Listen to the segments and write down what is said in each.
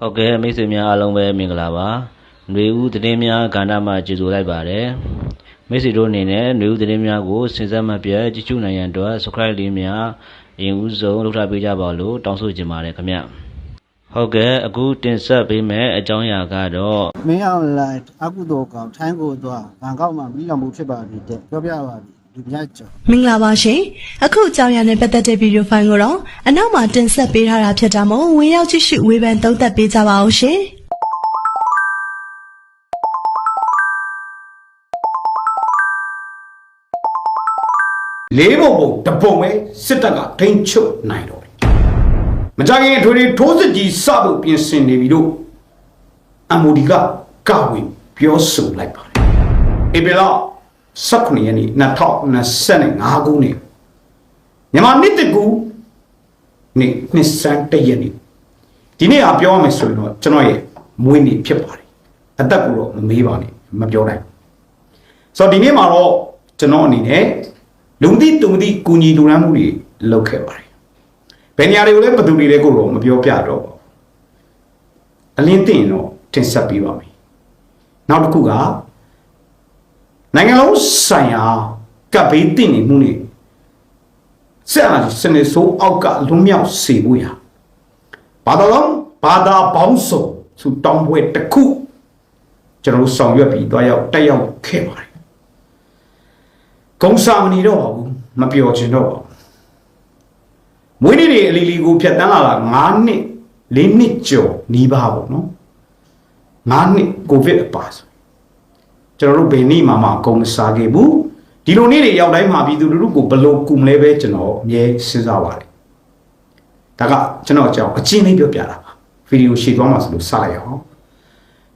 ဟုတ်ကဲ့မိတ်ဆွေများအားလုံးပဲမင်္ဂလာပါຫນွေဦးသတင်းများကဏ္ဍမှာကြိုဆိုလိုက်ပါတယ်မိတ်ဆွေတို့အနေနဲ့ຫນွေဦးသတင်းများကိုစဉ်ဆက်မပြတ်ကြည့်ရှုနိုင်ရန်အတွက် subscribe လေးများအရင်ဦးဆုံးလုပ်ထားပေးကြပါလို့တောင်းဆိုချင်ပါတယ်ခင်ဗျဟုတ်ကဲ့အခုတင်ဆက်ပေးမယ့်အကြောင်းအရာကတော့ မင်းအောင်လိုက်အကုသိုလ်ကောင်ထိုင်းကိုသွားဘန်ကောက်မှာပြီးတော်မူဖြစ်ပါပြီတဲ့ပြောပြပါပြီ လူမြတ်ကျော်မင်္ဂလာပါရှင်အခုအကြောင်းအရာနဲ့ပတ်သက်တဲ့ဗီဒီယိုဖိုင်ကိုတော့အနောက်မှာတင်ဆက်ပေးထားတာဖြစ်တာမို့ဝင်ရောက်ကြည့်ရှုဝေဖန်သုံးသပ်ပေးကြပါအောင်ရှင်လေးပုံပုံတပုံပဲစစ်တပ်ကထိန်းချုပ်နိုင်တော့တယ်မကြခင်အထွေထွေထိုးစစ်ကြီးစဖို့ပြင်ဆင်နေပြီလို့အမိုဒီကကဝေပြောဆိုလိုက်ပါတယ်ဧပြီလ 19ရက်နေ့2025ခုနှစ်မြန်မာနှစ်တကူနေ့နှစ်စန်းတရက်နေ့ဒီနေ့အပြောရမယ်ဆိုရင်တော့ကျွန်တော်ရဲ့မွေးနေ့ဖြစ်ပါတယ်အသက်ကိုတော့မမေးပါနဲ့မပြောနိုင်ဘူးဆိုတော့ဒီနေ့မှာတော့ကျွန်တော်အနေနဲ့လုံတိတုံတိကူညီလူရန်မှုတွေလုပ်ခဲ့ပါတယ်။ဘယ်နေရာတွေကိုလဲဘယ်သူတွေလဲကိုတော့မပြောပြတော့ပါဘူး။အလင်းသိရင်တော့တင်ဆက်ပေးပါမယ်။နောက်တစ်ခုက နိုင်ငံလုံးဆိုင်ရာကပ်ဘေးတင့်နေမှုနဲ့ဆက်အားစနေဆိုးအောက်ကလွန်မြောက်စေဖို့ရာဘာသာလုံးဘာသာပေါင်းစုံသူတောင်းပွဲတစ်ခုကျွန်တော်တို့ဆောင်ရွက်ပြီးတွားရောက်တက်ရောက်ခဲ့ပါတယ်ကုံစာမနေတော့ပါဘူးမပျော်ချင်တော့ပါဘူးမွေးနေ့တွေအလီလီကိုဖြတ်တန်းလာတာ9နှစ်4နှစ်ကျော်နီးပါးပေါ့နော်9နှစ်ကိုဗစ်အပါဆို ကျွန်တော်တို့ဘယ်နေ့မှမကုံမစားခဲ့ဘူးဒီလိုနေ့တွေရောက်တိုင်းမှာပြည်သူလူထုကိုဘယ်လိုကုမလဲပဲကျွန်တော်အမြဲစဉ်းစားပါတယ်ဒါကကျွန်တော်အကြောင်းအချင်းလေးပြောပြတာပါဗီဒီယိုရှေ့သွားမှာဆိုလို့စလိုက်အောင်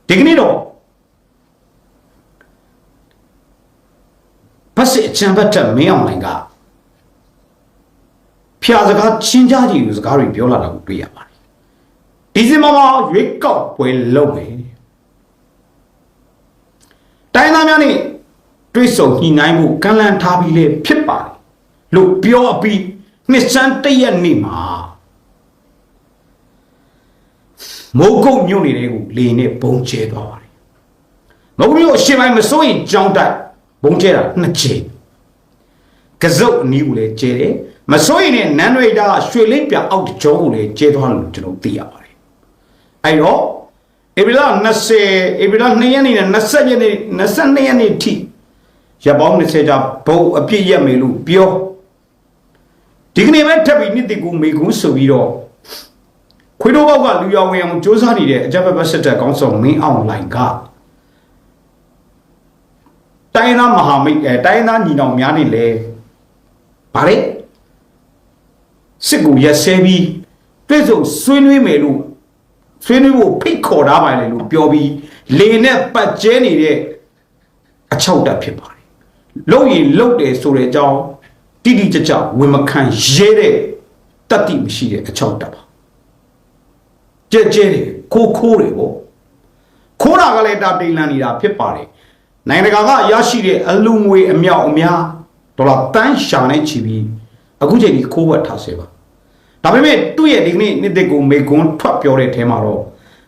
ဒီကနေ့တော့ဖတ်စစ်အချမ်းဘတ်တက်မင်းအောင်လိုင်ကဖျာစကားချင်းကြကြီးကိုစကားတွေပြောလာတာကိုတွေ့ရပါတယ်ဒီစင်မှာရွေးကောက်ပွဲလုပ်မယ် တိုင်းသားများနဲ့တွေးဆုံညှိနှိုင်းမှုကန့်လန့်ထားပြီးလေဖြစ်ပါတယ်လို့ပြောအပြီးနှစ်စန်းတရက်နေ့မှာမိုးကုတ်မြို့နယ်တွေကိုလေနဲ့ပုံကျဲသွားပါတယ်မဟုတ်မျိုးအရှင်ပိုင်းမစိုးရင်ကြောင်းတိုက်ဘုံကျဲတာနှစ်ချိန်ကစုပ်အနီးကိုလည်းကျဲတယ်မစိုးရင်လည်းနန်းရိတာရွှေလင်းပြအောက်ကျောကိုလည်းကျဲသွားတယ်လို့ကျွန်တော်သိရပါတယ်အဲ့တော့ ဧပြီလ20ဧပြီလ2ရက်နေ့နဲ့20ရက်နေ့22ရက်နေ့ထိရပောင်း20ကြာဘုံအပြည့်ရက်မယ်လို့ပြောဒီကနေ့ပဲထပ်ပြီးနှစ်တကူမေကွန်းဆိုပြီးတော့ခွေးတို့ဘောက်ကလူရောင်ဝင်အောင်စ조사နေတဲ့အကြပ်ပတ်ဆက်တက်ကောင်းဆောင်မင်းအောင်လိုင်ကတိုင်းသားမဟာမိတ်အဲတိုင်းသားညီနောင်များနေလေဗါလေစစ်ကူရက်ဆဲပြီးတွေ့ဆုံဆွေးနွေးမယ်လို့ ဆွေးနွေးဖို့ဖိတ်ခေါ်ထားပါလေလို့ပြောပြီးလေနဲ့ပတ်ကျဲနေတဲ့အချောက်တက်ဖြစ်ပါတယ်လုံရင်လုံတယ်ဆိုတဲ့အကြောင်းတိတိကျကျဝင်မခံရဲတဲ့တတ်တိမရှိတဲ့အချောက်တက်ပါကြဲကြဲတယ်ခိုးခိုးတယ်ပေါ့ခိုးတာကလည်းတာတိန်လန်နေတာဖြစ်ပါတယ်နိုင်ငံတကာကရရှိတဲ့အလူငွေအမြောက်အများဒေါ်လာတန်းရှာနေချီပြီးအခုချိန်ဒီခိုးဝက်ထားစေပါ ဒါပေမဲ့သူ့ရဲ့ဒီကနေ့နေ့တစ်ကိုမေကွန်းထွက်ပြောတဲ့အထဲမှာတော့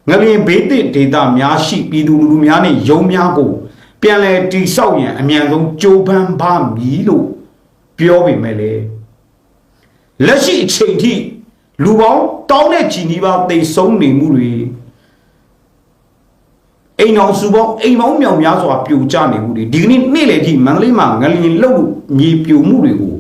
ငလျင်ဘေးတစ်ဒေတာများရှိပြည်သူလူထုများနဲ့ရုံများကိုပြန်လဲတိဆောက်ရန်အမြန်ဆုံးကြိုးပမ်းပါမည်လို့ပြောပေမဲ့လေလက်ရှိအချိန်ထိလူပေါင်းတောင်းတဲ့ချီနီးပါးတိတ်ဆုံးနေမှုတွေအိမ်အောင်စုပေါင်းအိမ်ပေါင်းမြောင်များစွာပြိုကျနေမှုတွေဒီကနေ့နေ့လေထိမန္တလေးမှာငလျင်လှုပ်မြေပြိုမှုတွေကို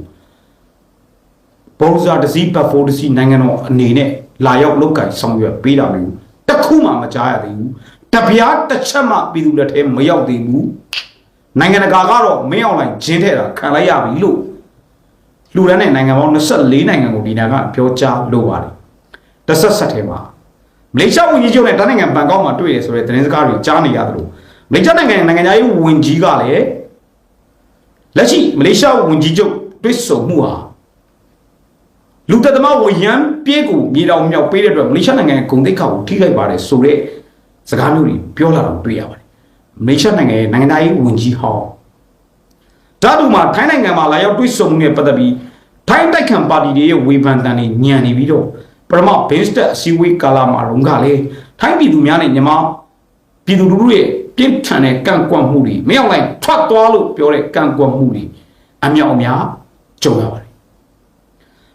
ပုံစံတစည်းပတ်ဖို့တစည်းနိုင်ငံတော်အနေနဲ့လာရောက်လောက်ကင်ဆောင်ရွက်ပေးတာမျိုးတစ်ခုမှမကြားရသေးဘူးတပြားတစ်ချက်မှပြည်သူလက်ထဲမရောက်သေးဘူးနိုင်ငံတကာကတော့မင်းအောင်လိုင်းဂျင်းထဲတာခံလိုက်ရပြီလို့လူရန်တဲ့နိုင်ငံပေါင်း24နိုင်ငံကိုဒီနာကပြောကြားလိုပါတယ်တစ်ဆက်ဆက်ထဲမှာမလေးရှားဝန်ကြီးချုပ်နဲ့တိုင်းနိုင်ငံဘန်ကောက်မှာတွေ့ရဆိုတဲ့သတင်းစကားတွေကြားနေရတယ်လို့မလေးရှားနိုင်ငံနိုင်ငံသားရေးဝန်ကြီးကလည်းလက်ရှိမလေးရှားဝန်ကြီးချုပ်တွေ့ဆုံမှုဟာ လူသက်သမားဝရမ်းပြေးကိုမြေတောင်မြောက်ပေးတဲ့အတွက်မလေးရှားနိုင်ငံရဲ့ဂုဏ်သိက္ခာကိုထိခိုက်ပါတယ်ဆိုတဲ့စကားမျိုးတွေပြောလာတာကိုတွေ့ရပါတယ်မလေးရှားနိုင်ငံရဲ့နိုင်ငံသားရေးဝန်ကြီးဟောင်းဓာတ်တူမှာထိုင်းနိုင်ငံမှာလာရောက်တွေ့ဆုံမှုနဲ့ပတ်သက်ပြီးထိုင်းတိုက်ခံပါတီတွေရဲ့ဝေဖန်တန်တွေညံနေပြီးတော့ပထမဘင်းစတက်အစည်းအဝေးကာလာမှာတော့ကလည်းထိုင်းပြည်သူများနဲ့ညီမပြည်သူလူထုရဲ့ပြင်းထန်တဲ့ကန့်ကွက်မှုတွေမရောက်လိုက်ထွက်သွားလို့ပြောတဲ့ကန့်ကွက်မှုတွေအမြောက်အများကြုံရပါတယ်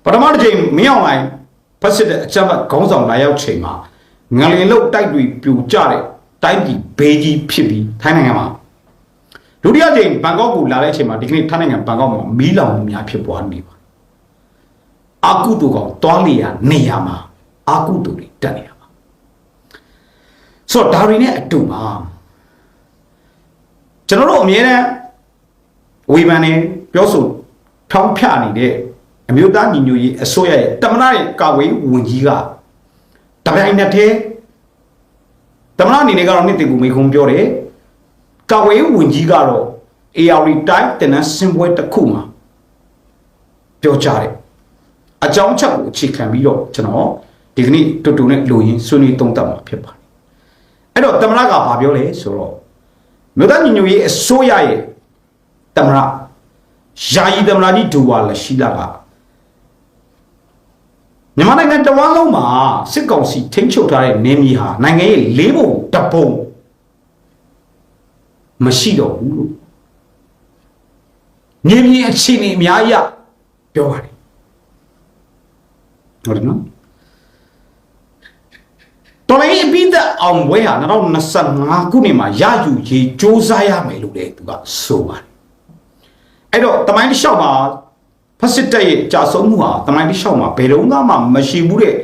ပထမတစ်ချိန်မရောက်လိုက်ဖက်စစ်တဲ့အချက်ဘတ်ခေါင်းဆောင်လာရောက်ချိန်မှာငလင်လုတ်တိုက်တွေပြိုကျတဲ့တိုင်းပြည်ဘေးကြီးဖြစ်ပြီးထိုင်းနိုင်ငံမှာဒုတိယချိန်ဘန်ကောက်ကိုလာတဲ့အချိန်မှာဒီကနေ့ထိုင်းနိုင်ငံဘန်ကောက်မှာမီးလောင်မှုများဖြစ်ပွားနေပါအာကုတူကောင်တွားလျာနေရာမှာအာကုတူတွေတက်နေတာပါဆိုတော့ဒါတွေနဲ့အတူပါကျွန်တော်တို့အမြဲတမ်းဝေဖန်နေပြောဆိုထောင်းဖြနေတဲ့ အမျိုးသားညီညွတ်ရေးအစိုးရရဲ့တမနာရဲ့ကာဝေးဝန်ကြီးကတပြိုင်နက်တည်းတမနာအနေနဲ့ကတော့နှစ်တကူမိခုံပြောတယ်ကာဝေးဝန်ကြီးကတော့ AR တိုင်းတင်နန်းစင်ပွဲတစ်ခုမှာပြောကြတယ်အကြောင်းချက်ကိုအခြေခံပြီးတော့ကျွန်တော်ဒီကနေ့တူတူနဲ့လူရင်းဆွေးနွေးသုံးသပ်မှာဖြစ်ပါတယ်အဲ့တော့တမနာကဘာပြောလဲဆိုတော့မြို့သားညီညွတ်ရေးအစိုးရရဲ့တမနာယာယီတမနာကြီးဒူဝါလက်ရှိလာက မြန်မာနိုင်ငံတဝန်းလုံးမှာစစ်ကောင်စီထိန်းချုပ်ထားတဲ့နေမြေဟာနိုင်ငံရဲ့လေးပုံတစ်ပုံမရှိတော့ဘူးလို့နေမြေအခြေအနေအများကြီးပြောပါတယ်ဟုတ်တယ်နော်တော်လိုင်းအပြီးသက်အောင်ဝဲဟာ2025ခုနှစ်မှာရယူရေးစ조사ရမယ်လို့လည်းသူကဆိုပါတယ်အဲ့တော့တမိုင်းတစ်လျှောက်မှာ ဖက်စစ်တပ်ရဲ့ကြာဆုံးမှုဟာတမိုင်းတစ်လျှောက်မှာဘယ်တော့မှမရှိဘူးတဲ့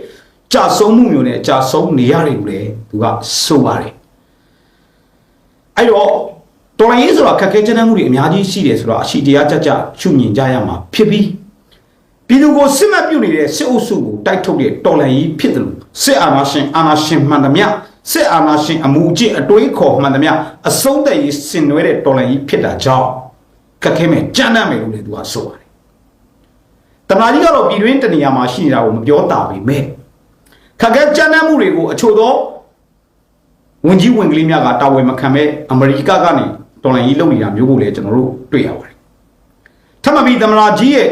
ကြာဆုံးမှုမျိုးနဲ့ကြာဆုံးနေရတယ်လို့လည်းသူကဆိုပါတယ်အဲ့တော့တော်လိုင်းရေးဆိုတာခက်ခဲကြမ်းတမ်းမှုတွေအများကြီးရှိတယ်ဆိုတော့အရှိတရားကြကြရှုမြင်ကြရမှာဖြစ်ပြီးပြည်သူကိုစစ်မှတ်ပြုတ်နေတဲ့စစ်အုပ်စုကိုတိုက်ထုတ်တဲ့တော်လှန်ရေးဖြစ်တယ်လို့စစ်အာဏာရှင်အာဏာရှင်မှန်သမျှစစ်အာဏာရှင်အမှုအကျင့်အတွေးခေါ်မှန်သမျှအဆုံးသက်ရေးဆင်နွှဲတဲ့တော်လှန်ရေးဖြစ်တာကြောင့်ခက်ခဲမဲ့ကြမ်းတမ်းမယ်လို့လည်းသူကဆိုပါတယ်။ တမန်ကြီးကတော့ပြည်တွင်းတနေရာမှာရှိနေတာကိုမပြောတာပေမဲ့ခက်ခဲကြမ်းတမ်းမှုတွေကိုအချို့သောဝင်ကြီးဝင်ကလေးများကတာဝန်မခံမဲ့အမေရိကကနေတော်လှန်ရေးလုပ်နေတာမျိုးကိုလည်းကျွန်တော်တို့တွေ့ရပါတယ်။ထပ်မပြီးတမန်ကြီးရဲ့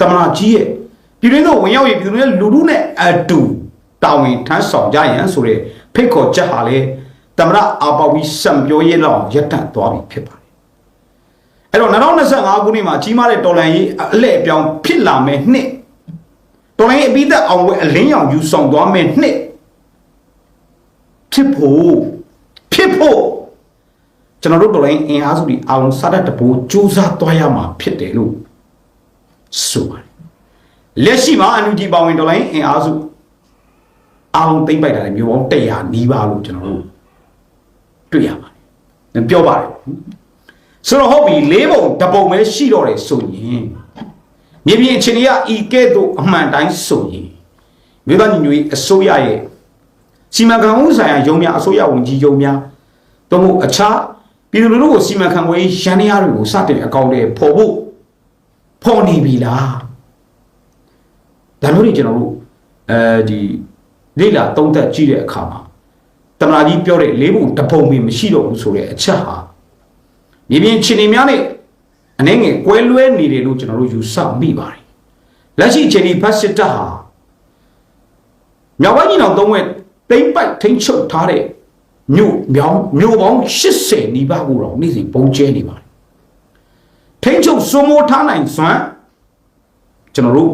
တမနာကြီးရဲ့ပြည်တွင်းသို့ဝင်ရောက်ရင်ပြည်သူတွေလူလူနဲ့အတူတာဝန်ထမ်းဆောင်ကြရန်ဆိုတဲ့ဖိတ်ခေါ်ချက်ဟာလေတမနာအာပေါဝီစံပြောရဲလောက်ရပ်တန့်သွားပြီဖြစ်ပါတယ် အဲ့တော့2025ခုနှစ်မှာကြီးမားတဲ့တော်လန်ရေးအလှည့်အပြောင်းဖြစ်လာမယ်နှစ်တော်လန်ရေးအပိသက်အောင်ဝဲအလင်းရောင်ယူဆောင်သွားမယ်နှစ်ဖြစ်ဖို့ဖြစ်ဖို့ကျွန်တော်တို့တော်လိုင်းအင်အားစုတွေအောင်စားတဲ့တဘိုးစူးစမ်းသွားရမှာဖြစ်တယ်လို့ဆိုပါတယ်လက်ရှိမှာအန်ယူဂျီပါဝင်ဒေါ်လာအင်အားစုအားလုံးသိမ့်ပိုက်တာလည်းမျိုးပေါင်း100နီးပါးလို့ကျွန်တော်တို့တွေ့ရပါတယ်ပြောပါတယ် ဆိုတော့ဟုတ်ပြီလေးပုံတပုံပဲရှိတော့တယ်ဆိုရင်မြေပြင်အခြေအနေကဤကဲ့သို့အမှန်တိုင်းဆိုရင်မြို့သားညီညွတ်ရေးအစိုးရရဲ့စီမံခန့်ခွဲဆိုင်ရာရုံးများအစိုးရဝန်ကြီးရုံးများတို့မို့အခြားပြည်သူလူထုကိုစီမံခန့်ခွဲရန်ရာတွေကိုစတင်အကောင့်တွေပေါ်ဖို့ဖော်နေပြီလားဒါမျိုးတွေကျွန်တော်တို့အဲဒီလေ့လာသုံးသပ်ကြည့်တဲ့အခါမှာတမနာကြီးပြောတဲ့လေးပုံတပုံပင်မရှိတော့ဘူးဆိုတဲ့အချက်ဟာ မြေပြင်ခြေနေများနဲ့အနေငယ်ကွဲလွဲနေတယ်လို့ကျွန်တော်တို့ယူဆမိပါတယ်လက်ရှိခြေနေဖတ်စစ်တပ်ဟာမြောက်ပိုင်းညီနောင်သုံးဝက်တိမ့်ပိုက်ထိန်းချုပ်ထားတဲ့မြို့မြောင်မြို့ပေါင်း80နီးပါးကိုတော့နေ့စဉ်ပုံကျဲနေပါတယ်ထိန်းချုပ်စိုးမိုးထားနိုင်စွမ်းကျွန်တော်တို့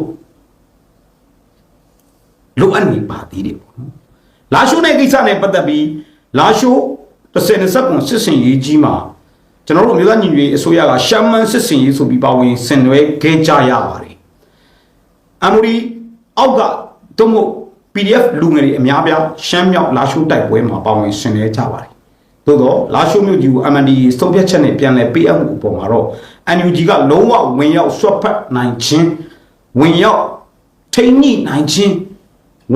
လိုအပ်နေပါသေးတယ်ပေါ့နော်လာရှိုးတဲ့ကိစ္စနဲ့ပတ်သက်ပြီးလာရှိုး30 29စစ်စင်ရေးကြီးမှာ ကျွန်တော်တို့မြို့သားညီညွတ်ရေးအစိုးရကရှမ်းမန်းစစ်စင်ရေးဆိုပြီးပါဝင်ဆင်နွှဲခဲ့ကြရပါတယ်အမ်မူရီအောက်ကတုံးမို့ PDF လူငယ်တွေအများပြားရှမ်းမြောက်လာရှိုးတိုက်ပွဲမှာပါဝင်ဆင်နွှဲကြပါတယ်သို့တော့လာရှိုးမြို့ကြီးကို MND စုံဖြတ်ချက်နဲ့ပြန်လည်ပေးအပ်မှုအပေါ်မှာတော့ NUG ကလုံးဝဝင်ရောက်ဆွတ်ဖက်နိုင်ခြင်းဝင်ရောက်ထိန်းညှိနိုင်ခြင်း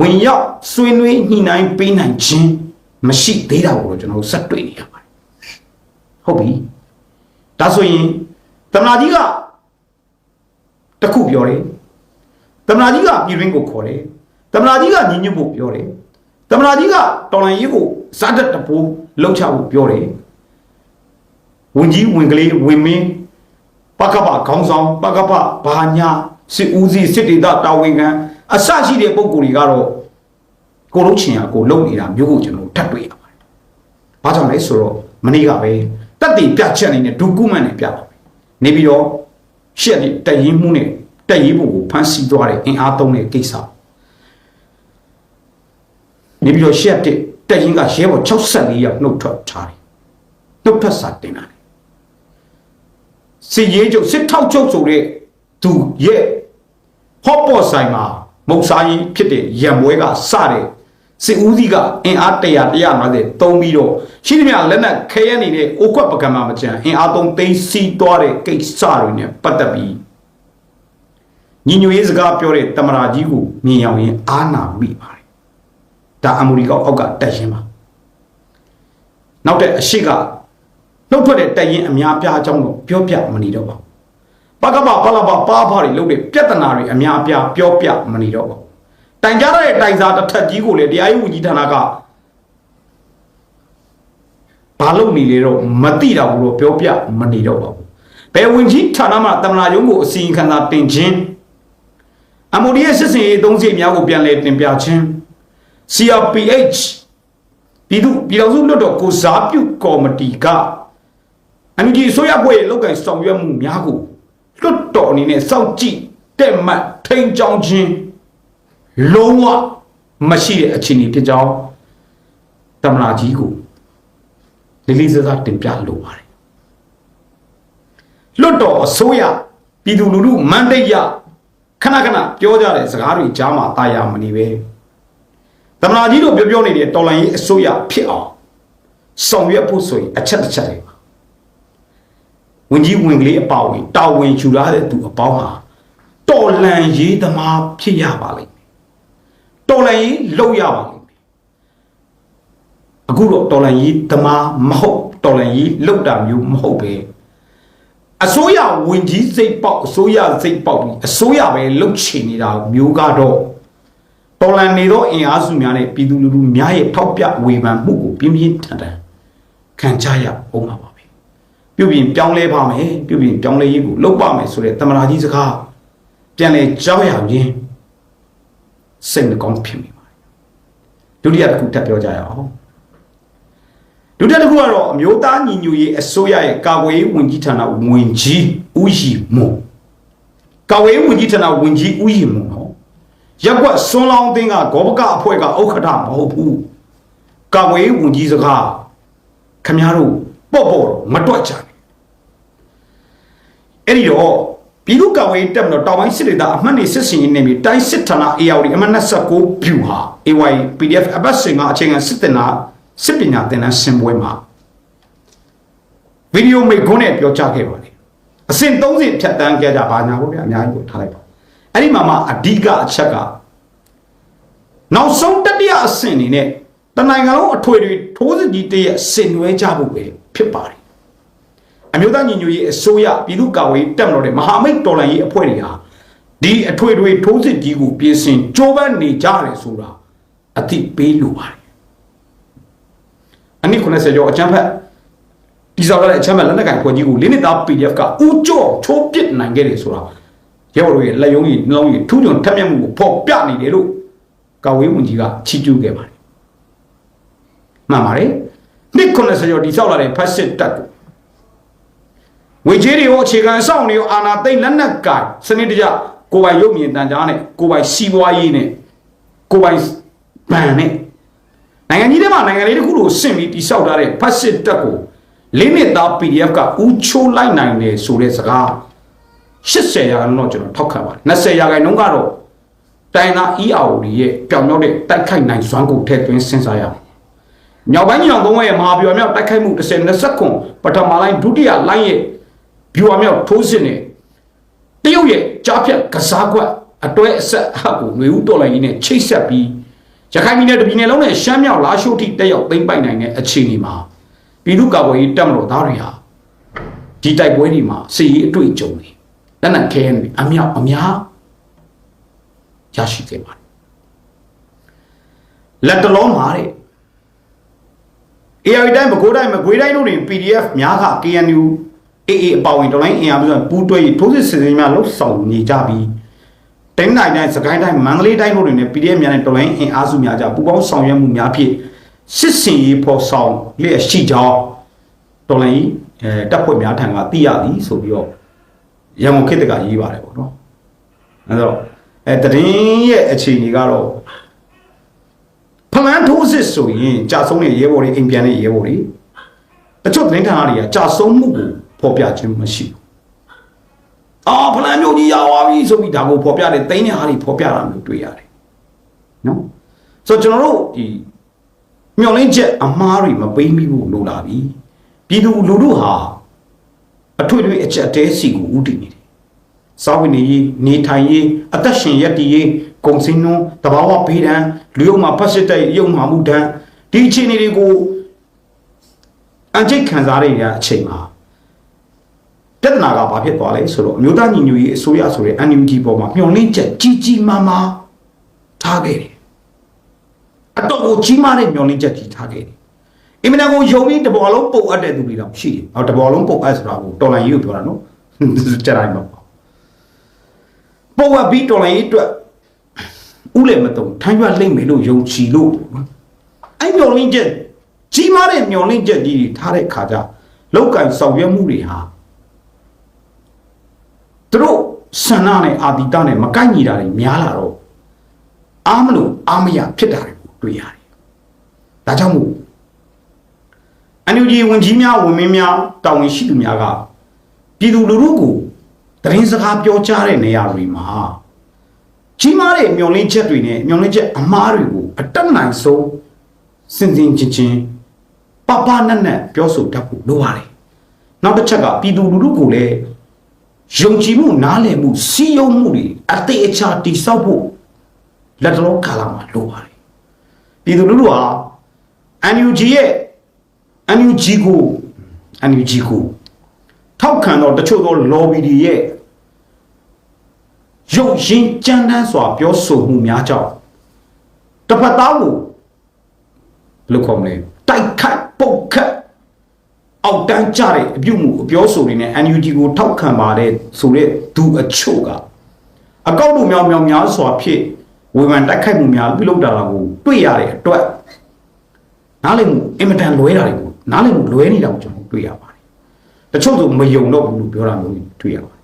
ဝင်ရောက်ဆွေးနွေးညှိနှိုင်းပေးနိုင်ခြင်းမရှိသေးတာကိုတော့ကျွန်တော်တို့ဆက်တွေ့နေရပါတယ်ဟုတ်ပြီ ဒါဆိုရင်တမနာကြီးကတခုပြောတယ်တမနာကြီးကပြည်ရင်းကိုခေါ်တယ်တမနာကြီးကညီညွတ်ဖို့ပြောတယ်တမနာကြီးကတော်လန်ရေးကိုဇာတ်တပိုးလှုပ်ချဖို့ပြောတယ်ဝင်ကြီးဝင်ကလေးဝင်မင်းပကပခေါင်းဆောင်ပကပဘာညာစစ်ဦးစီးစစ်ဒေသတာဝန်ခံအစရှိတဲ့ပုံကိုယ်တွေကတော့ကိုလုံးချင်ရကိုလုံနေတာမျိုးကိုကျွန်တော်ထပ်တွေ့ရပါတယ်။ဘာကြောင့်လဲဆိုတော့မနေ့ကပဲ တက်တည်ပြချက်နေနဲ့ဒုကုမန့်နဲ့ပြပါမယ်။နေပြီးတော့ရှက်တရင်မှုနဲ့တက်ရေးဖို့ကိုဖမ်းဆီးသွားတဲ့အင်အားသုံးတဲ့ကိစ္စနေပြီးတော့ရှက်တဲ့တက်ရင်ကရဲဘော်64ယောက်နှုတ်ထွက်ထားတယ်နှုတ်ထွက်စာတင်လာတယ်စစ်ရေးချုပ်စစ်ထောက်ချုပ်ဆိုတဲ့သူရဲ့ဟော့ပေါ်ဆိုင်မှာမုတ်စားကြီးဖြစ်တဲ့ရံပွဲကစတဲ့ စစ်ဦးစီးကအင်အား100 150သုံးပြီးတော့ရှိသမျှလက်နက်ခဲရနေတဲ့အိုကွက်ပကံမှာမကြံအင်အားသုံးသိမ်းစီးသွားတဲ့ကိစ္စတွေနဲ့ပတ်သက်ပြီးညီညွတ်ရေးစကားပြောတဲ့တမရာကြီးကိုမြင်အောင်ရင်အာနာမိပါတယ်ဒါအမေရိကအောက်ကတက်ရင်ပါနောက်တဲ့အရှိကနှုတ်ထွက်တဲ့တက်ရင်အများပြားအကြောင်းတော့ပြောပြမနေတော့ပါဘူးပကပပလပပါဖာတွေလုပ်တဲ့ပြဿနာတွေအများပြားပြောပြမနေတော့ပါဘူး တိုင်ကြတဲ့တိုင်စာတစ်ထက်ကြီးကိုလေတရားရေးဝန်ကြီးဌာနကဘာလုပ်နေလေတော့မသိတော့ဘူးတော့ပြောပြမနေတော့ပါဘူးဘယ်ဝန်ကြီးဌာနမှတမနာရုံးကိုအစီရင်ခံစာတင်ခြင်းအမိုဒီရဲ့စစ်စင်ရေးသုံးစီများကိုပြန်လည်တင်ပြခြင်း CRPH ပြည်သူပြည်တော်စုလွတ်တော်ကိုစားပြုကော်မတီကအန်ဂျီဆိုရဘွေလောက်ကင်ဆောင်ရွက်မှုများကိုလွတ်တော်အနေနဲ့စောင့်ကြည့်တက်မှတ်ထိန်ချောင်းခြင်း လုံးဝမရှိတဲ့အခြေအနေဖြစ်ကြောင်းတမနာကြီးကိုလေးလေးစားစားတင်ပြလိုပါတယ်လွတ်တော်အစိုးရပြည်သူလူထုမန္တရခဏခဏပြောကြတဲ့စကားတွေကြားမှာတာယာမနေပဲတမနာကြီးတို့ပြောပြောနေတဲ့တော်လိုင်းရေးအစိုးရဖြစ်အောင်ဆောင်ရွက်ဖို့ဆိုရင်အချက်တစ်ချက်တွေပါဝင်ကြီးဝင်ကလေးအပေါဝင်တာဝန်ယူရတဲ့သူအပေါင်းဟာတော်လန်ရေးသမားဖြစ်ရပါလိမ့်မယ် တော်လန်ရေးလုပ်ရပါလိမ့်မယ်အခုတော့တော်လန်ရေးသမားမဟုတ်တော်လန်ရေးလုပ်တာမျိုးမဟုတ်ပဲအစိုးရဝင်ကြီးစိတ်ပေါက်အစိုးရစိတ်ပေါက်ပြီးအစိုးရပဲလှုပ်ချင်နေတာမျိုးကတော့တော်လန်နေတော့အင်အားစုများနဲ့ပြည်သူလူထုများရဲ့ထောက်ပြဝေဖန်မှုကိုပြင်းပြင်းထန်ထန်ခံကြရအောင်ပါပဲပြုပြင်ပြောင်းလဲပါမယ်ပြုပြင်ပြောင်းလဲရေးကိုလုပ်ပါမယ်ဆိုတဲ့တမနာကြီးစကားပြန်လဲကြောက်ရရင် စိတ်နှကောင်းဖြစ်မိပါတယ်ဒုတိယတစ်ခုထပ်ပြောကြရအောင်ဒုတိယတစ်ခုကတော့အမျိုးသားညီညွတ်ရေးအစိုးရရဲ့ကာကွယ်ရေးဝန်ကြီးဌာနဝန်ကြီးဦးရီမွန်ကာကွယ်ရေးဝန်ကြီးဌာနဝန်ကြီးဦးရီမွန်နော်ရက်ကွက်စွန်းလောင်းတင်းကဂောဘကအဖွဲ့ကဥက္ကဋ္ဌမဟုတ်ဘူးကာကွယ်ရေးဝန်ကြီးစကားခမည်းတော်ပေါ့ပေါ့မတွက်ကြနဲ့အဲ့ဒီတော့ ပြည်သူ့ကာကွယ်ရေးတပ်မတော်တောင်ပိုင်းစစ်ဒေသအမှတ်နေစစ်စင်ရေးနေပြီးတိုင်းစစ်ဌာန AR အမှတ်29ပြူဟာ AY PDF အပတ်စဉ်ကအချိန်ကစစ်တင်နာစစ်ပညာသင်တန်းဆင်ပွဲမှာဗီဒီယိုမိတ်ခွန်းနဲ့ပြောကြားခဲ့ပါတယ်အဆင့်30ဖြတ်တန်းကြကြပါညာပေါ့ဗျာအများကြီးကိုထားလိုက်ပါအဲ့ဒီမှာမှအဓိကအချက်ကနောက်ဆုံးတတိယအဆင့်အနေနဲ့တနိုင်ငံလုံးအထွေထွေထိုးစစ်ကြီးတရဲ့ဆင်နွှဲကြဖို့ပဲဖြစ်ပါတယ် အမျိုးသားညီညွတ်ရေးအစိုးရပြည်သူ့ကာကွယ်ရေးတပ်မတော်တဲ့မဟာမိတ်တော်လှန်ရေးအဖွဲ့တွေဟာဒီအထွေထွေထိုးစစ်ကြီးကိုပြင်ဆင်ကြိုးပမ်းနေကြတယ်ဆိုတာအသိပေးလိုပါတယ်အနည်း90ကျော်အချမ်းဖက်ဒီဆောင်ရတဲ့အချမ်းဖက်လက်နက်ကင်ဖွဲ့ကြီးကိုလေးနှစ်သား PDF ကဦးကျော်ချိုးပစ်နိုင်ခဲ့တယ်ဆိုတာရဲဘော်တို့ရဲ့လက်ယုံကြီးနှလုံးကြီးထူးချွန်ထက်မြက်မှုကိုဖော်ပြနေတယ်လို့ကာဝေးဝန်ကြီးကချီးကျူးခဲ့ပါတယ်မှန်ပါတယ်နှစ်90ကျော်ဒီဆောက်လာတဲ့ဖက်စစ်တပ် ကိုဝေကြီးတွေရောအခြေခံအဆောက်တွေရောအာနာသိမ့်လက်နက်ကင်စနစ်တကျကိုယ်ပိုင်ရုပ်မြင်တန်ကြားနဲ့ကိုယ်ပိုင်စီးပွားရေးနဲ့ကိုယ်ပိုင်ဗန်နဲ့နိုင်ငံကြီးထဲမှာနိုင်ငံလေးတစ်ခုကိုဆင့်ပြီးတိဆောက်ထားတဲ့ဖက်စစ်တပ်ကိုလေးနှစ်သား PDF ကဥချိုးလိုက်နိုင်တယ်ဆိုတဲ့စကား80ရာခိုင်နှုန်းတော့ကျွန်တော်ထောက်ခံပါတယ်20ရာခိုင်နှုန်းကတော့တိုင်းသား EAO တွေရဲ့ပြောင်မြောက်တဲ့တိုက်ခိုက်နိုင်စွမ်းကိုထည့်သွင်းစဉ်းစားရအောင်မြောက်ပိုင်းညောင်သုံးရဲ့မဟာဗျူဟာမြောက်တိုက်ခိုက်မှု10 20ခွန်ပထမလိုင်းဒုတိယလိုင်းရဲ့ ဗျူဟာမြောက်ထိုးစစ်နဲ့တရုတ်ရဲ့ကြားဖြတ်ကစားကွက်အတွဲအဆက်အဟပ်ကိုຫນွေဦးတော်လိုင်းကြီးနဲ့ချိတ်ဆက်ပြီးရခိုင်ပြည်နယ်တပြည်နယ်လုံးနဲ့ရှမ်းမြောက်လာရှိုးထိတက်ရောက်သိမ်းပိုက်နိုင်တဲ့အခြေအနေမှာပြည်သူ့ကာကွယ်ရေးတပ်မတော်သားတွေဟာဒီတိုက်ပွဲတွေမှာစစ်ရေးအတွေ့အကြုံတွေလက်နက်ခဲတွေအမြောက်အများရရှိခဲ့ပါတယ်လက်တလုံးမှာတဲ့ AI တိုင်းမကွိုးတိုင်းမကွေးတိုင်းတို့တွင် PDF များက KNU AA အပါဝင်တော်လိုင်းအင်အားပြပူးတွဲထိုးစစ်စစ်စင်များလှုပ်ဆောင်နေကြပြီးတိုင်းတိုင်းတိုင်းစကိုင်းတိုင်းမန္တလေးတိုင်းတို့တွေနဲ့ PDF များနဲ့တော်လိုင်းအင်အားစုများကြပူးပေါင်းဆောင်ရွက်မှုများဖြင့်စစ်စင်ရေးဖော်ဆောင်လျက်ရှိကြောင်းတော်လိုင်းအဲတပ်ဖွဲ့များထံကသိရသည်ဆိုပြီးတော့ရန်ကုန်ခေတ်တကရေးပါတယ်ပေါ့နော်အဲတော့အဲတရင်ရဲ့အခြေအနေကတော့ဖလန်ထိုးစစ်ဆိုရင်ကြာဆုံးတဲ့ရဲဘော်တွေအိမ်ပြန်တဲ့ရဲဘော်တွေတချို့သတင်းဌာနတွေကကြာဆုံးမှုကို ဖော်ပြခြင်းမရှိဘူးအာဖလန်မျိုးကြီးရောက်သွားပြီဆိုပြီးဒါကိုဖော်ပြတယ်တင်းတဲ့ဟာတွေဖော်ပြတာမျိုးတွေ့ရတယ်နော်ဆိုတော့ကျွန်တော်တို့ဒီမျောလင်းချက်အမားတွေမပေးမိဘူးလို့လာပြီပြည်သူလူထုဟာအထွေထွေအချက်အသေးစီကိုဥတည်နေတယ်စာဝင်နေရေးနေထိုင်ရေးအသက်ရှင်ရက်တည်ရေးဂုံစင်းနုံးတဘာဝဘေးဒဏ်လူယုံမှာဖတ်စစ်တဲ့ရုံမှာမှုဒဏ်ဒီအခြေအနေတွေကိုအကြိတ်ခံစားရတဲ့အချိန်မှာ ပြဿနာကဘာဖြစ်သွားလဲဆိုတော့အမျိုးသားညီညွတ်ရေးအစိုးရဆိုတဲ့ NUG ပေါ်မှာမျှော်လင့်ချက်ကြီးကြီးမားမားထားခဲ့တယ်အတော့ကိုကြီးမားတဲ့မျှော်လင့်ချက်ကြီးထားခဲ့တယ်အင်မတန်ကိုယုံပြီးတဘောလုံးပုတ်အပ်တဲ့သူတွေတော့ရှိတယ်ဟောတဘောလုံးပုတ်အပ်ဆိုတာကိုတော်လိုင်းရေးကိုပြောတာနော်ကြက်တိုင်းပါပုတ်အပ်ပြီးတော်လိုင်းရေးအတွက်ဥလည်းမတုံထမ်းရွက်လိမ့်မယ်လို့ယုံကြည်လို့အဲ့မျှော်လင့်ချက်ကြီးမားတဲ့မျှော်လင့်ချက်ကြီးတွေထားတဲ့ခါကျလောက်ကန်ဆောင်ရွက်မှုတွေဟာ သူတို့ဆန္ဒနဲ့အာတိတနဲ့မကိုက်ညီတာတွေများလာတော့အားမလို့အားမရဖြစ်တာတွေကိုတွေ့ရတယ်ဒါကြောင့်မို့အန်ယူဂျီဝန်ကြီးများဝန်မင်းများတာဝန်ရှိသူများကပြည်သူလူထုကိုတရင်စကားပြောကြားတဲ့နေရာတွေမှာကြီးမားတဲ့မျောလင်းချက်တွေနဲ့မျောလင်းချက်အမားတွေကိုအတက်နိုင်ဆုံးစင်စင်ချင်းချင်းပပနက်နက်ပြောဆိုတတ်ဖို့လိုပါတယ်နောက်တစ်ချက်ကပြည်သူလူထုကိုလည်း ယုံကြည်မှုနားလည်မှုစီယုံမှုတွေအသေးအချာတိဆောက်ဖို့လက်တော်ကာလမှာလိုပါတယ်ပြည်သူလူထုဟာ NUG ရဲ့ NUG ကို NUG ကိုထောက်ခံတော့တချို့သော lobby တွေရဲ့ရုပ်ရင်းကြမ်းတမ်းစွာပြောဆိုမှုများကြောင့်တစ်ဖက်သားကိုဘယ်လိုခေါ်မလဲတိုက်ခတ်ပုတ်ခတ်အောက် တန်းကြတဲ့အပြုမှုအပြောဆိုတွေနဲ့ NUG ကိုထောက်ခံပါတယ်ဆိုတဲ့သူအချို့ကအကောက်တို့မြောင်မြောင်များစွာဖြစ်ဝေဖန်တိုက်ခိုက်မှုများပြုလုပ်တာကိုတွေ့ရတဲ့အတွက်နားလည်မှုအင်မတန်လွဲတာတွေကိုနားလည်မှုလွဲနေတာကိုကျွန်တော်တွေ့ရပါတယ်တချို့ဆိုမယုံတော့ဘူးလို့ပြောတာမျိုးတွေ့ရပါတယ်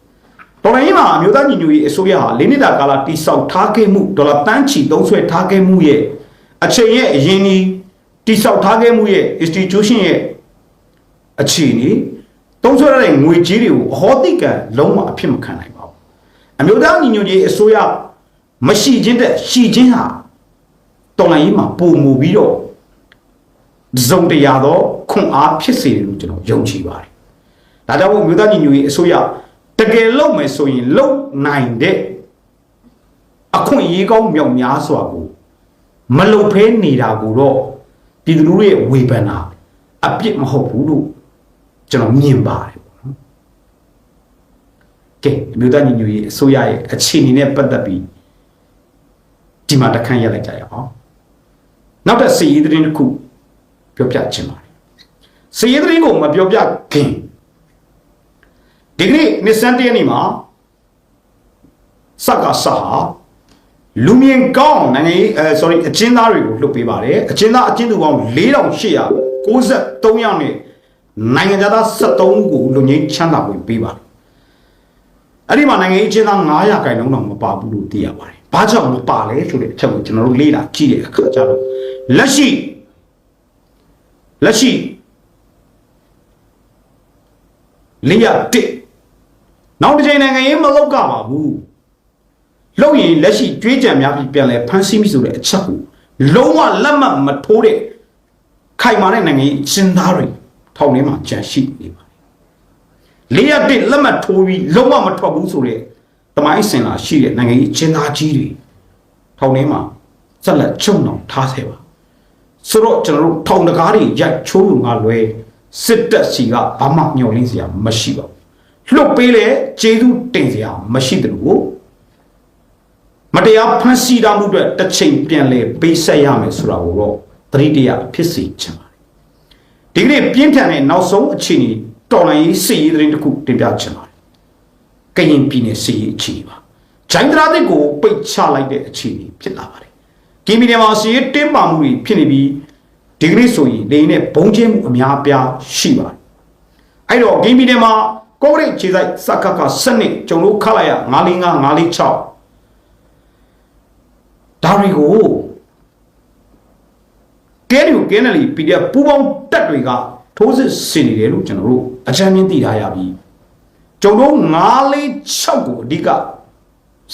တော်လိုင်းမှာအမျိုးသားညီညွတ်ရေးအစိုးရဟာ၄နှစ်တာကာလတိစောက်ထားခဲ့မှုဒေါ်လာတန်းချီသုံးဆွဲထားခဲ့မှုရဲ့အချိန်ရဲ့အရင်ဒီတိစောက်ထားခဲ့မှုရဲ့ institution ရဲ့ အခြေအနေသုံးဆွဲရတဲ့ငွေကြေးတွေကိုအဟောတိကံလုံးဝအဖြစ်မခံနိုင်ပါဘူးအမျိုးသားညီညွတ်ရေးအစိုးရမရှိခြင်းတဲ့ရှိခြင်းဟာတော်လိုင်းမှာပုံမူပြီးတော့ဇုံတရားသောခွန်အားဖြစ်စေတယ်လို့ကျွန်တော်ယုံကြည်ပါတယ်ဒါကြောင့်မို့အမျိုးသားညီညွတ်ရေးအစိုးရတကယ်လုပ်မယ်ဆိုရင်လုပ်နိုင်တဲ့အခွင့်အရေးကောင်းမြောက်များစွာကိုမလုပ်ဖဲနေတာကိုတော့ပြည်သူလူထုရဲ့ဝေဖန်တာအပြစ်မဟုတ်ဘူးလို့ ကျွန်တော်မြင်ပါတယ်ပေါ့နော်ကဲအမျိုးသားညီညွတ်ရေးအစိုးရရဲ့အခြေအနေနဲ့ပတ်သက်ပြီးဒီမှာတစ်ခန်းရက်လိုက်ကြရအောင်နောက်တဲ့စီးရီးသတင်းတစ်ခုပြောပြချင်ပါတယ်စီးရီးသတင်းကိုမပြောပြခင်ဒီကနေ့နှစ်စန်းတရနေ့မှာစက္ကစဟာလူမြင်ကောင်းနိုင်ငံရေးအဲ sorry အချင်းသားတွေကိုလွတ်ပေးပါတယ်အချင်းသားအချင်းသူပေါင်း4893ယောက်နဲ့ နိုင်ငံသား73ဦးကိုလူငင်းချမ်းသာဝင်ပေးပါတယ်အဲ့ဒီမှာနိုင်ငံရေးအချင်းသား900ခိုင်နှုန်းတော့မပါဘူးလို့သိရပါတယ်ဘာကြောင့်မပါလဲဆိုတဲ့အချက်ကိုကျွန်တော်တို့လေ့လာကြည့်တဲ့အခါကျတော့လက်ရှိလက်ရှိလေးရတစ်နောက်တစ်ချိန်နိုင်ငံရေးမလောက်ကပါဘူးလုံရင်လက်ရှိကြွေးကြံများပြီးပြန်လဲဖမ်းဆီးမိဆိုတဲ့အချက်ကိုလုံးဝလက်မှတ်မထိုးတဲ့ခိုင်မာတဲ့နိုင်ငံရေးစဉ်းသားတွေ ထောင်ထဲမှာကြံရှိနေပါတယ်လေးရတစ်လက်မှတ်ထိုးပြီးလုံးဝမထွက်ဘူးဆိုတဲ့တမိုင်းစင်လာရှိတဲ့နိုင်ငံရေးစဉ်းသားကြီးတွေထောင်ထဲမှာဆက်လက်ချုံအောင်ထားဆဲပါဆိုတော့ကျွန်တော်တို့ထောင်တကားတွေရိုက်ချိုးလူငါလွဲစစ်တပ်စီကဘာမှမျှော်လင့်စရာမရှိပါဘူးလွတ်ပေးလေကျေးဇူးတင်စရာမရှိတယ်လို့မတရားဖန်ဆီးတာမှုအတွက်တစ်ချိန်ပြန်လဲပေးဆက်ရမယ်ဆိုတာကိုတော့သတိတရားဖြစ်စေချင်ပါတယ် ဒီကနေ့ပြင်းထန်တဲ့နောက်ဆုံးအခြေအနေတော်လိုင်းရေးစစ်ရေးသတင်းတစ်ခုတင်ပြချင်ပါတယ်ကရင်ပြည်နယ်စစ်ရေးအခြေအနေပါဂျိုင်းဒရာတစ်ကိုပိတ်ချလိုက်တဲ့အခြေအနေဖြစ်လာပါတယ်ကီမီနယ်မှာစီးတင်းမာမှုတွေဖြစ်နေပြီးဒီကနေ့ဆိုရင်လေနဲ့ဘုံကျင်းမှုအများအပြားရှိပါတယ်အဲ့တော့ကီမီနယ်မှာကော့ဂရိတ်ခြေဆိုင်စကကစနစ်ကျုံလို့ခလိုက်ရ945 946ဒါတွေကို ကဲဒီကိုကဲနယ်လီ PDF ပူပေါင်းတက်တွေကထိုးစစ်ဆင်နေတယ်လို့ကျွန်တော်တို့အကြမ်းမြင်သိထားရပြီကျုံတို့946ကိုအဓိက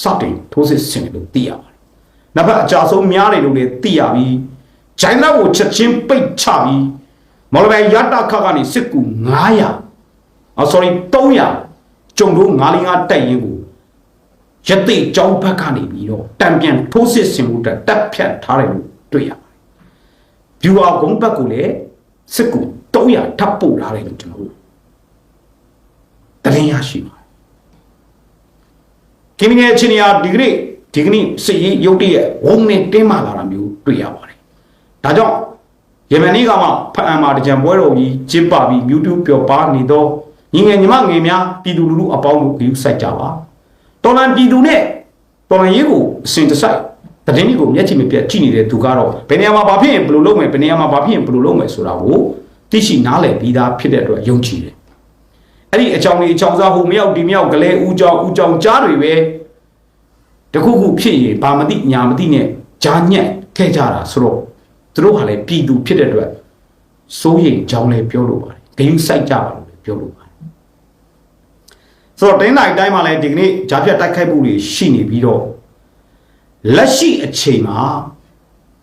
စတင်ထိုးစစ်ဆင်နေလို့သိရပါတယ်။နောက်ဘက်အကြဆုံးများတယ်လို့လည်းသိရပြီ။ဂျိုင်းနာကိုချက်ချင်းပိတ်ချပြီးမော်လမြိုင်ရတခကနေစစ်ကူ900အော် sorry 300ကျုံတို့905တိုက်ရင်ကိုရတိကြောင်းဘက်ကနေပြီးတော့တံပြန်ထိုးစစ်ဆင်မှုတက်တက်ဖြတ်ထားတယ်လို့တွေ့ရပါ တယ်။ view အကုန်းဘက်ကိုလည်းစစ်ကူ300ထပ်ပို့လာတယ်လို့ကျွန်တော်တို့တရင်ရရှိပါတယ်ကင်းငယ်ချင်းရာဒီဂရီဒီကနေ့စစ်ရေးရုတ်တရက်ဝုံနဲ့တင်းမာလာတာမျိုးတွေ့ရပါတယ်ဒါကြောင့်ယမန်နေ့ကမှဖအံမှာတကြံပွဲတော်ကြီးကျင်းပပြီး YouTube ပျော်ပါနေတော့ညီငယ်ညီမငယ်များပြည်သူလူထုအပေါင်းတို့ဂရုစိုက်ကြပါတော်လန်ပြည်သူနဲ့တော်လန်ရေးကိုအစဉ်တစိုက် တရင်ကြီးကိုမျက်ခြေမပြတ်ကြည့်နေတဲ့သူကတော့ဘယ်နေရာမှာဘာဖြစ်ရင်ဘယ်လိုလုပ်မယ်ဘယ်နေရာမှာဘာဖြစ်ရင်ဘယ်လိုလုပ်မယ်ဆိုတာကိုသိရှိနားလည်ပြီးသားဖြစ်တဲ့အတွက်ယုံကြည်တယ်အဲ့ဒီအကြောင်းလေးအကြောင်းစားဟိုမြောက်ဒီမြောက်ကလေးဦးကြောင်ဦးကြောင်ကြားတွေပဲတခုခုဖြစ်ရင်ဘာမသိညာမသိနဲ့ဂျာညက်ခဲ့ကြတာဆိုတော့သူတို့ဟာလည်းပြည်သူဖြစ်တဲ့အတွက်စိုးရိမ်ကြောင်းလည်းပြောလို့ပါတယ်ဂယုစိုက်ကြပါလို့လည်းပြောလို့ပါတယ်ဆိုတော့တင်းတိုင်းတိုင်းမှာလည်းဒီကနေ့ဂျာပြတ်တိုက်ခိုက်မှုတွေရှိနေပြီးတော့ လက်ရှိအချိန်မှာ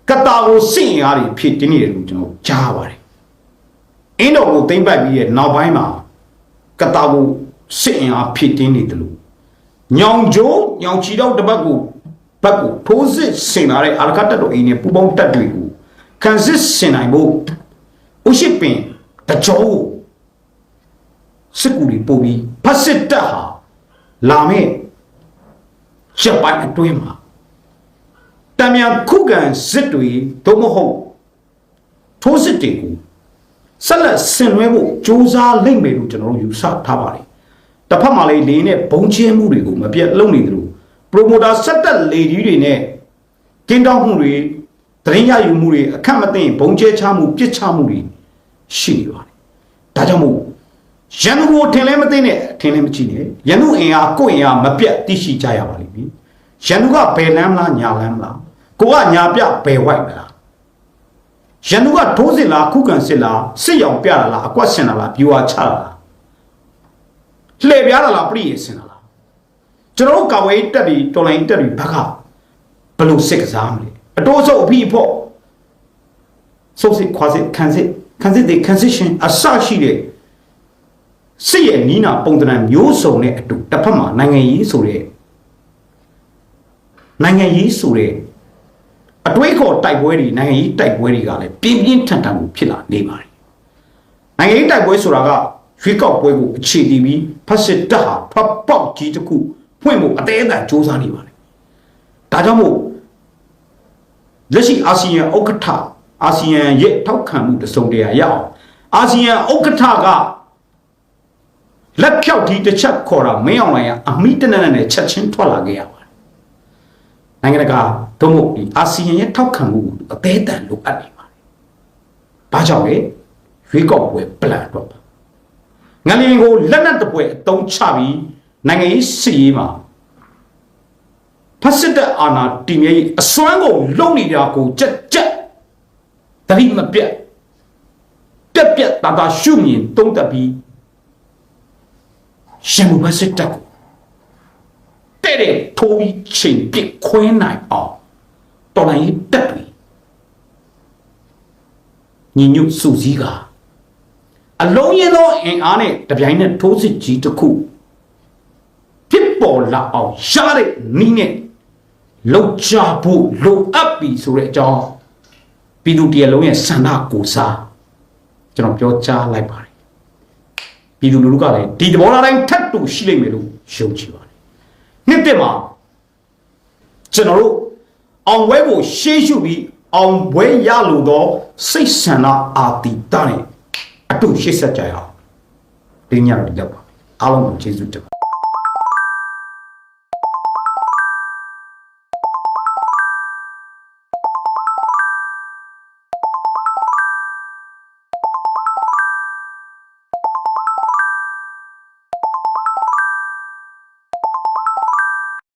ကတာကိုစင့်ရတွေဖြစ်တင်းနေတယ်လို့ကျွန်တော်ကြားပါတယ်အင်းတော်ကိုသိမ့်ပတ်ပြီးရဲ့နောက်ပိုင်းမှာကတာကိုစစ်အင်အားဖြစ်တင်းနေတယ်လို့ညောင်ကျိုးညောင်ချီတော့တပတ်ကိုဘက်ကိုထိုးစစ်ဆင်လာတဲ့အာရကတ်တော်အိမ်နဲ့ပူပေါင်းတက်တွေကိုခံစစ်ဆင်နိုင်ဖို့ဥရှိပင်တကြောကိုစစ်ကူတွေပို့ပြီးဖတ်စစ်တပ်ဟာလာမဲ့ချက်ပိုင်းအတွင်းမှာ တံမြန်ခုခံစစ်တွေသို့မဟုတ်ထိုးစစ်တွေကိုဆက်လက်ဆင်နွှဲဖို့စ조사လိမ့်မယ်လို့ကျွန်တော်တို့ယူဆထားပါတယ်။တစ်ဖက်မှာလည်းလေးနဲ့ဘုံချင်းမှုတွေကိုမပြတ်လုပ်နေသလိုပရိုမိုတာဆက်တက်လေဒီတွေနဲ့ကင်းတောက်မှုတွေတရင်ရယူမှုတွေအခက်မသိဘုံကျဲချမှုပြစ်ချမှုတွေရှိနေပါတယ်။ဒါကြောင့်မို့ရန်သူကိုထင်လဲမသိနဲ့ထင်လဲမကြည့်နဲ့ရန်သူအင်အားကိုယ့်အင်အားမပြတ်သိရှိကြရပါလိမ့်မယ်။ရန်သူကဘယ်လမ်းမလားညာလမ်းမလား ကိုကညာပြဘယ်ဝိုက်မလားရန်သူကထိုးစစ်လားခုခံစစ်လားစစ်ရောင်ပြတာလားအကွက်ဆင်တာလားဗျူဟာချတာလားလှည့်ပြားတာလားပြည့်ရဆင်တာလားကျွန်တော်တို့ကာဝေးတက်ပြီးတော်လိုင်းတက်ပြီးဘက်ကဘယ်လိုစစ်ကစားမလဲအတိုးစုပ်အဖိဖို့စုပ်စစ်ခွာစစ်ခံစစ်ခံစစ်တွေ transition အစရှိတဲ့စစ်ရဲ့နီးနာပုံသဏ္ဍာန်မျိုးစုံနဲ့အတူတစ်ဖက်မှာနိုင်ငံရေးဆိုတဲ့နိုင်ငံရေးဆိုတဲ့ အတွေးခေါ်တိုက်ပွဲတွေနိုင်ငံရေးတိုက်ပွဲတွေကလည်းပြင်းပြင်းထန်ထန်ကိုဖြစ်လာနေပါတယ်။နိုင်ငံရေးတိုက်ပွဲဆိုတာကရွေးကောက်ပွဲကိုအခြေတည်ပြီးဖက်စစ်တပ်ဟာဖက်ပေါက်ကြီးတစ်ခုဖွင့်ဖို့အသေးအတန်စ조사နေပါတယ်။ဒါကြောင့်မို့လက်ရှိအာဆီယံဥက္ကဋ္ဌအာဆီယံရဲ့ထောက်ခံမှုတစုံတရာရအောင်အာဆီယံဥက္ကဋ္ဌကလက်ဖြောက်ဒီတစ်ချက်ခေါ်တာမင်းအောင်လိုင်ကအမိတနက်နဲ့ချက်ချင်းထွက်လာခဲ့ရပါတယ်။ နိုင်ငံတကာသို့မဟုတ်ဒီအာဆီယံရဲ့ထောက်ခံမှုအသေးအတန်လိုအပ်နေပါတယ်။ဘာကြောင့်လဲရွေးကောက်ပွဲပလန်တော့ပါ။ငလျင်ကိုလက်နက်တပွဲအတုံးချပြီးနိုင်ငံရေးစစ်ရေးမှာဖက်စစ်တပ်အာဏာတည်မြဲရေးအစွမ်းကိုလုံနေတာကိုကြက်ကြက်တတိမပြတ်ပြက်ပြက်တာတာရှုမြင်တုံးတက်ပြီးရှင်မူဖက်စစ်တပ်ကို တဲ့တဲ့ထိုးပြီးချိန်ပစ်ခွင်းနိုင်အောင်တော်လိုင်းရေးတက်တွေညီညွတ်စုစည်းကအလုံးရင်သောအင်အားနဲ့တပြိုင်နက်ထိုးစစ်ကြီးတစ်ခုဖြစ်ပေါ်လာအောင်ရတဲ့နီးနဲ့လောက်ချဖို့လိုအပ်ပြီဆိုတဲ့အကြောင်းပြည်သူတရလုံးရဲ့ဆန္ဒကိုစားကျွန်တော်ပြောကြားလိုက်ပါတယ်ပြည်သူလူထုကလည်းဒီသဘောထားတိုင်းထပ်တူရှိလိမ့်မယ်လို့ယုံကြည်ပါတယ် နှစ်တက်မှာကျွန်တော်တို့အောင်ပွဲကိုရှေးရှုပြီးအောင်ပွဲရလို့တော့စိတ်ဆန္ဒအာတိတနဲ့အတူရှေ့ဆက်ကြရအောင်ဒီညတော့ရောက်ပါအားလုံးကိုကျေးဇူးတင်ပါ